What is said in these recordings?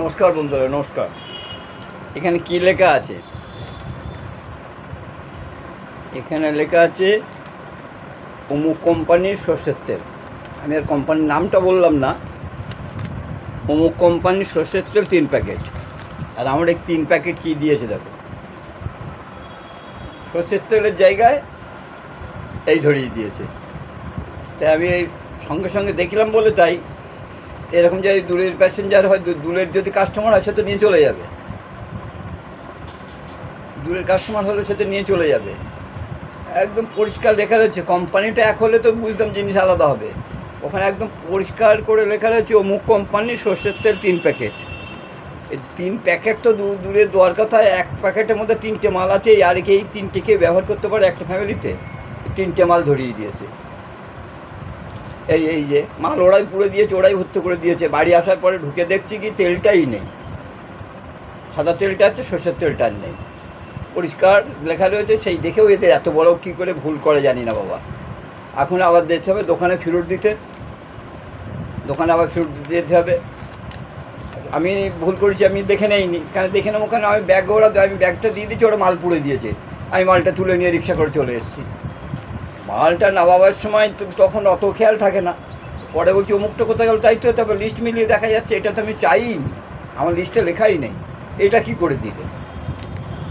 নমস্কার বন্ধুরা, নমস্কার। এখানে কি লেখা আছে? এখানে লেখা আছে অমুক কোম্পানির সর্ষের তেল। আমি আর কোম্পানির নামটা বললাম না। অমুক কোম্পানির সর্ষের তেল তিন প্যাকেট। আর আমার এই তিন প্যাকেট কী দিয়েছে দেখো। সর্ষের তেলের জায়গায় এই ধরিয়ে দিয়েছে। তাই আমি এই সঙ্গে সঙ্গে দেখলাম বলে তাই এরকম যদি দূরের প্যাসেঞ্জার হয় দূরের যদি কাস্টমার হয়, সে তো নিয়ে চলে যাবে। দূরের কাস্টমার হলে সে তো নিয়ে চলে যাবে। একদম পরিষ্কার লেখা রয়েছে কোম্পানিটা এক হলে তো বুঝতাম জিনিস আলাদা হবে। ওখানে একদম পরিষ্কার করে লেখা রয়েছে, অমুক কোম্পানির সর্ষের তেল তিন প্যাকেট। এই তিন প্যাকেট তো দূর, দূরে দেওয়ার কথা এক প্যাকেটের মধ্যে তিনটে মাল আছে আর কি, এই তিনটেকে ব্যবহার করতে পারে একটা ফ্যামিলিতে তিনটে মাল ধরিয়ে দিয়েছে। এই এই যে মাল ওরাই পুড়ে দিয়েছে, ওরাই ভর্তি করে দিয়েছে। বাড়ি আসার পরে ঢুকে দেখছি কি তেলটাই নেই। সাদা তেলটা আছে, সর্ষের তেলটা নেই। পরিষ্কার লেখা রয়েছে, সেই দেখেও এদের এত বড় কী করে ভুল করে জানি না বাবা। এখন আবার দিতে হবে, দোকানে ফেরত দিতে। দোকানে আবার ফেরত দিতে যেতে হবে। আমি ভুল করেছি, আমি দেখে নেইনি। কেন দেখে নেব? কেন? আমি ব্যাগ ওরা, আমি ব্যাগটা দিয়ে দিচ্ছি ওরা মাল পুড়ে দিয়েছে। আমি মালটা তুলে নিয়ে রিক্সা করে চলে এসেছি। মালটা নামাবার সময় তখন অত খেয়াল থাকে না। পরে বলছি, অমুকটা কোথায় গেল? তাই তো তারপর লিস্ট মিলিয়ে দেখা যাচ্ছে, এটা তো আমি চাইই আমার লিস্টে লেখাই নেই। এটা কি করে দিলে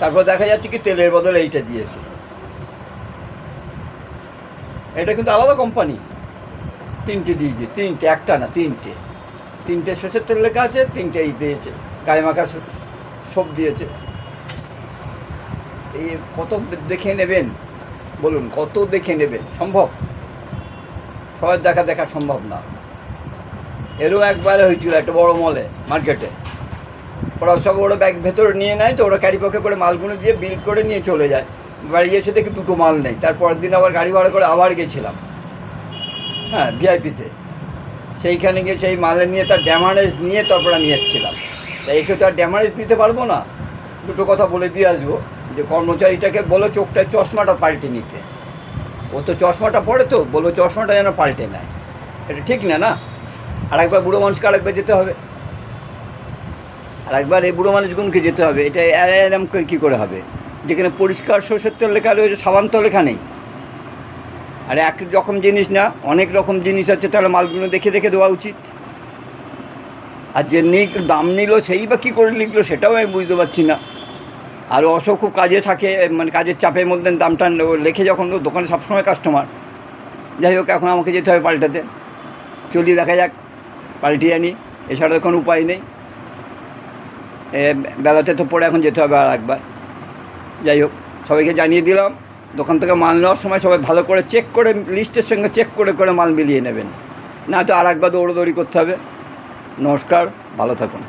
তারপর দেখা যাচ্ছে কি তেলের বদলে এইটা দিয়েছে। এটা কিন্তু আলাদা কোম্পানি তিনটে দিয়ে দিয়ে, তিনটে, একটা না, তিনটে। তিনটে সর্ষের তেল লেখা আছে, তিনটে এই দিয়েছে। গায়ে মাখা সব দিয়েছে। এই কত দেখে নেবেন। বলুন, কত দেখে নেবেন সম্ভব? সবার দেখা দেখা সম্ভব না। এরও একবার হয়েছিল একটা বড় মলে মার্কেটে ওরা সব ওরা ব্যাগ ভেতরে নিয়ে নেয় তো, ওরা ক্যারি পকে করে মালগুলো দিয়ে বিল করে নিয়ে চলে যায়। বাড়ি এসে দেখি দুটো মাল নেই। তারপরের দিন আবার গাড়ি ভাড়া করে আবার গেছিলাম। হ্যাঁ ভিআইপিতে সেইখানে গিয়ে সেই মালে নিয়ে তার ড্যামারেজ নিয়ে তারপর আমি এসেছিলাম। তাই একে তো আর ড্যামারেজ নিতে পারব না। দুটো কথা বলে দিয়ে আসব। যে কর্মচারীটাকে বলো চোখটা চশমাটা পাল্টে নিতে। ও তো চশমাটা পড়ে তো বলব চশমাটা যেন পাল্টে নেয়। এটা ঠিক না না? আর একবার বুড়ো মানুষকে আরেকবার যেতে হবে। আর একবার এই বুড়ো মানুষগুনকে যেতে হবে। এটা এরম করে কী করে হবে? যেখানে পরিষ্কার সরষের তেল লেখা রয়েছে, সাবান তো লেখা নেই। আর এক রকম জিনিস না, অনেক রকম জিনিস আছে, তাহলে মালগুলো দেখে দেখে দেওয়া উচিত। আর যে নিক দাম নিল, সেই বা কী করে লিখলো, সেটাও আমি বুঝতে পারছি না। আর অসো খুব কাজে থাকে মানে কাজের চাপের মধ্যে দামটা লেখে যখন দোকানে সবসময় কাস্টমার যাই হোক, এখন আমাকে যেতে হবে পাল্টাতে। চলি দেখা যাক, পাল্টিয়ে আনি, এছাড়া কোনো উপায় নেই। বেলাতে তো পরে এখন যেতে হবে আর একবার। যাই হোক, সবাইকে জানিয়ে দিলাম, দোকান থেকে মাল নেওয়ার সময় সবাই ভালো করে চেক করে লিস্টের সঙ্গে চেক করে করে মাল মিলিয়ে নেবেন। না তো আর একবার দৌড়োদৌড়ি করতে হবে। নমস্কার, ভালো থাকুন।